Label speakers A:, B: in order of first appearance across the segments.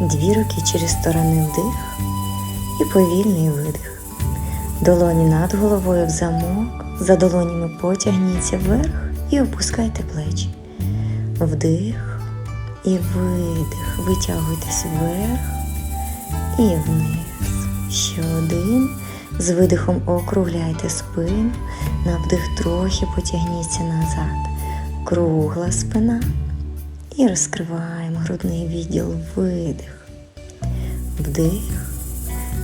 A: Дві руки через сторони вдих і повільний видих. Долоні над головою в замок, за долонями потягніться вверх і опускайте плечі. Вдих і видих. Витягуйтесь вверх і вниз. Ще один. З видихом округляйте спину. На вдих трохи потягніться назад. Кругла спина. І розкриваємо грудний відділ. Видих. Вдих.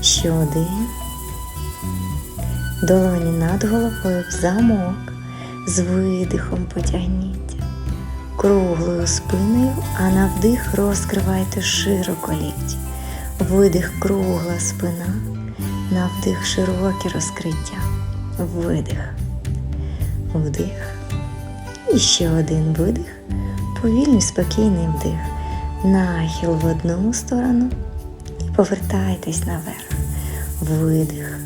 A: Ще один. Долоні над головою в замок. З видихом потягніться. Круглою спиною, а на вдих розкривайте широко лікті. Видих кругла спина. На вдих широке розкриття. Видих. Вдих. І ще один видих. Повільний спокійний вдих. Нахил в одну сторону і повертайтесь наверх. Видих.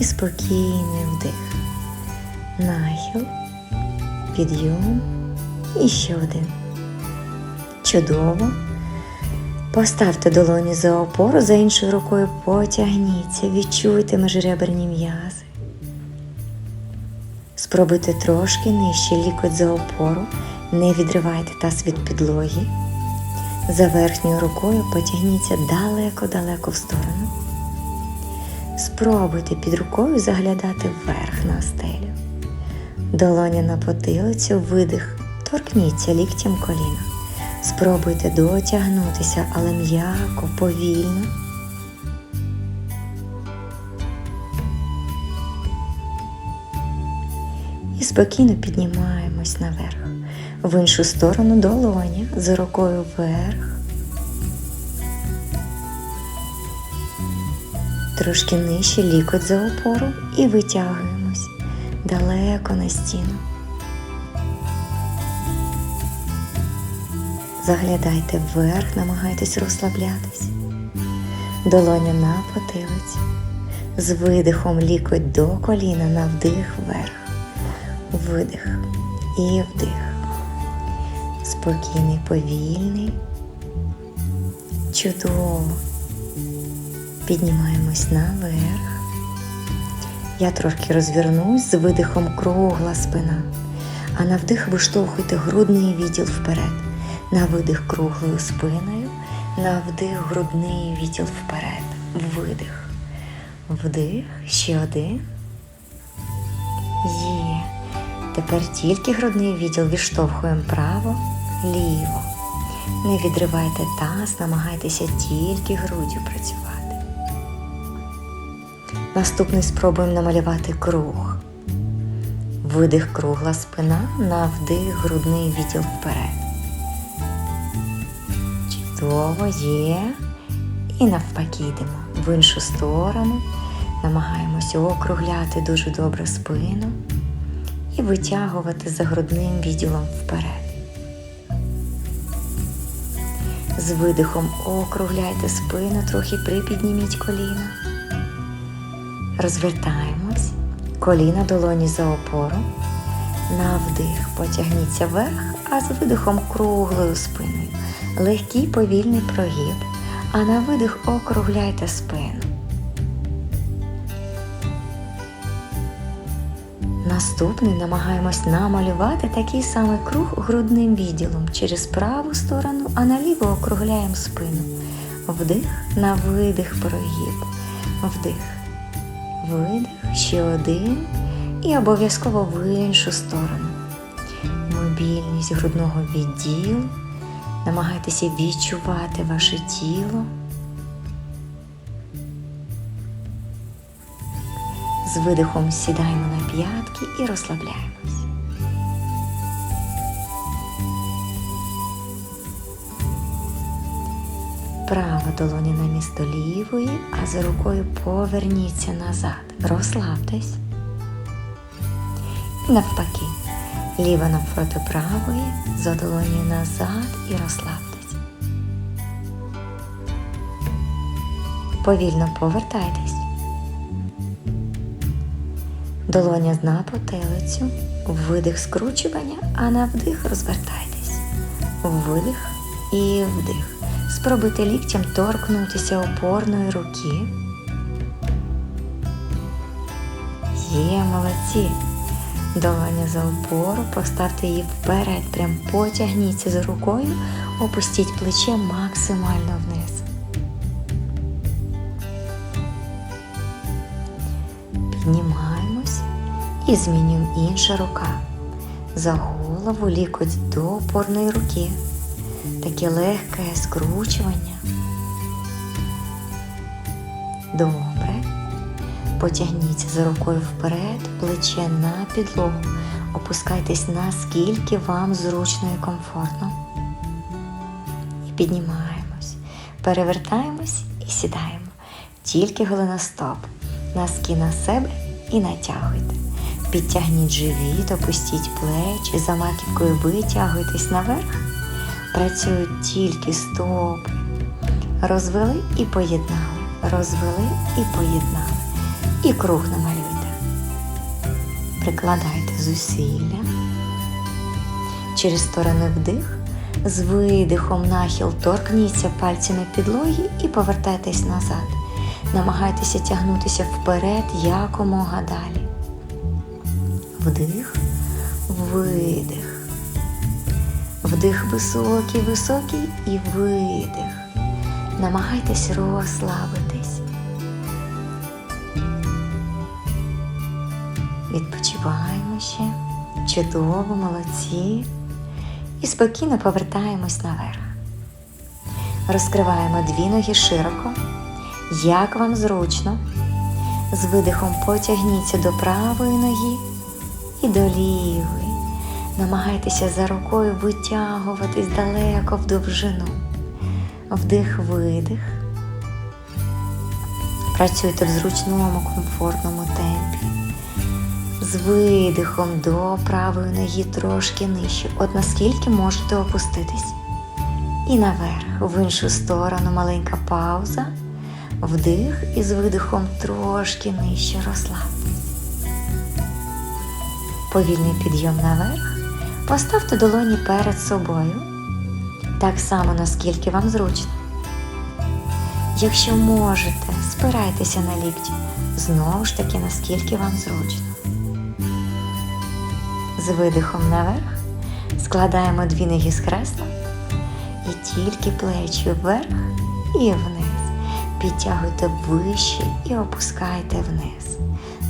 A: І спокійний вдих. Нахил. Підйом. І ще один. Чудово. Поставте долоні за опору, за іншою рукою потягніться, відчуйте межреберні м'язи. Спробуйте трошки нижче лікоть за опору, не відривайте таз від підлоги. За верхньою рукою потягніться далеко-далеко в сторону. Спробуйте під рукою заглядати вверх на стелю. Долоня на потилицю, видих, торкніться ліктям коліна. Спробуйте дотягнутися, але м'яко, повільно. І спокійно піднімаємось наверх. В іншу сторону долоня за рукою вверх. Трошки нижче лікоть за опору і витягуємось далеко на стіну. Заглядайте вверх, намагайтесь розслаблятись. Долоня на потилицю. З видихом лікоть до коліна на вдих вверх. Видих і вдих. Спокійний, повільний. Чудово. Піднімаємось наверх. Я трошки розвернусь з видихом кругла спина, а на вдих виштовхуйте грудний відділ вперед. На видих круглою спиною, на вдих грудний відділ вперед. Видих. Вдих. Ще один. Є. Тепер тільки грудний відділ відштовхуємо право, ліво. Не відривайте таз, намагайтеся тільки груддю працювати. Наступний спробуємо намалювати круг. Видих кругла спина, на вдих грудний відділ вперед. Чудово є. І навпаки йдемо в іншу сторону. Намагаємося округляти дуже добре спину і витягувати за грудним відділом вперед. З видихом округляйте спину, трохи припідніміть коліна. Розвертаємось, коліна долоні за опору. На вдих потягніться вверх, а з видихом круглою спиною. Легкий повільний прогиб, а на видих округляйте спину. Наступний намагаємось намалювати такий самий круг грудним відділом через праву сторону, а наліво округляємо спину. Вдих на видих прогиб. Вдих. Видих, ще один. І обов'язково в іншу сторону. Мобільність грудного відділу. Намагайтеся відчувати ваше тіло. З видихом сідаємо на п'ятки і розслабляємось. Права долоня на місто лівої, а за рукою поверніться назад. Розслабтесь. Навпаки. Ліва навпроти правої, за долонею назад і розслабтесь. Повільно повертайтесь. Долоня на потилицю, видих скручування, а на вдих розвертайтесь. Видих і вдих. Спробуйте ліктем торкнутися опорної руки. Є, молодці. Долоня за опору, поставте її вперед, прям потягніться за рукою, опустіть плече максимально вниз. І змінюємо інша рука. За голову лікоть до опорної руки. Таке легке скручування. Добре. Потягніться за рукою вперед, плече на підлогу. Опускайтесь наскільки вам зручно і комфортно. І піднімаємось. Перевертаємось і сідаємо. Тільки голеностоп. Носки на себе і натягуйте. Підтягніть живіт, опустіть плечі, за маківкою витягуйтесь наверх. Працюють тільки стопи. Розвели і поєднали. Розвели і поєднали. І круг намалюйте. Прикладайте зусилля. Через сторони вдих. З видихом нахил торкніться пальцями підлоги і повертайтесь назад. Намагайтеся тягнутися вперед якомога далі. Вдих, видих. Вдих високий, високий і видих. Намагайтесь розслабитись. Відпочиваємо ще. Чудово, молодці. І спокійно повертаємось наверх. Розкриваємо дві ноги широко. Як вам зручно. З видихом потягніться до правої ноги і до. Намагайтеся за рукою витягуватись далеко в довжину. Вдих, видих. Працюйте в зручному, комфортному темпі. З видихом до правої ноги трошки нижче. От наскільки можете опуститись. І наверх, в іншу сторону маленька пауза. Вдих і з видихом трошки нижче розслабтесь. Повільний підйом наверх. Поставте долоні перед собою. Так само, наскільки вам зручно. Якщо можете, спирайтеся на лікті. Знову ж таки, наскільки вам зручно. З видихом наверх складаємо дві ноги з хрестом і тільки плечі вверх і вниз. Підтягуйте вище і опускайте вниз.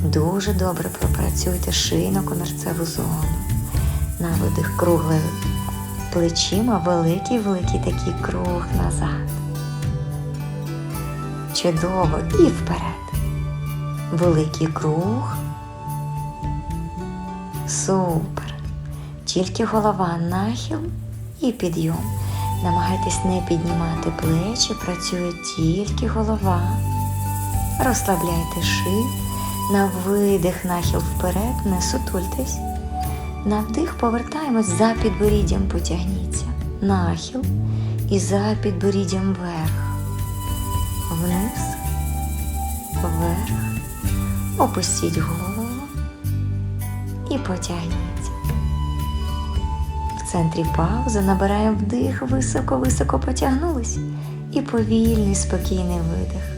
A: Дуже добре пропрацюйте шийно-комірцеву зону. На видих кругле плечима, великий-великий такий круг назад. Чудово і вперед. Великий круг. Супер. Тільки голова нахил і підйом. Намагайтесь не піднімати плечі, працює тільки голова. Розслабляйте шию. На видих нахил вперед, не сутультесь. На вдих повертаємось за підборіддям, потягніться. Нахил і за підборіддям вверх. Вниз, вверх. Опустіть голову і потягніться. В центрі паузи набираємо вдих, високо-високо потягнулись і повільний спокійний видих.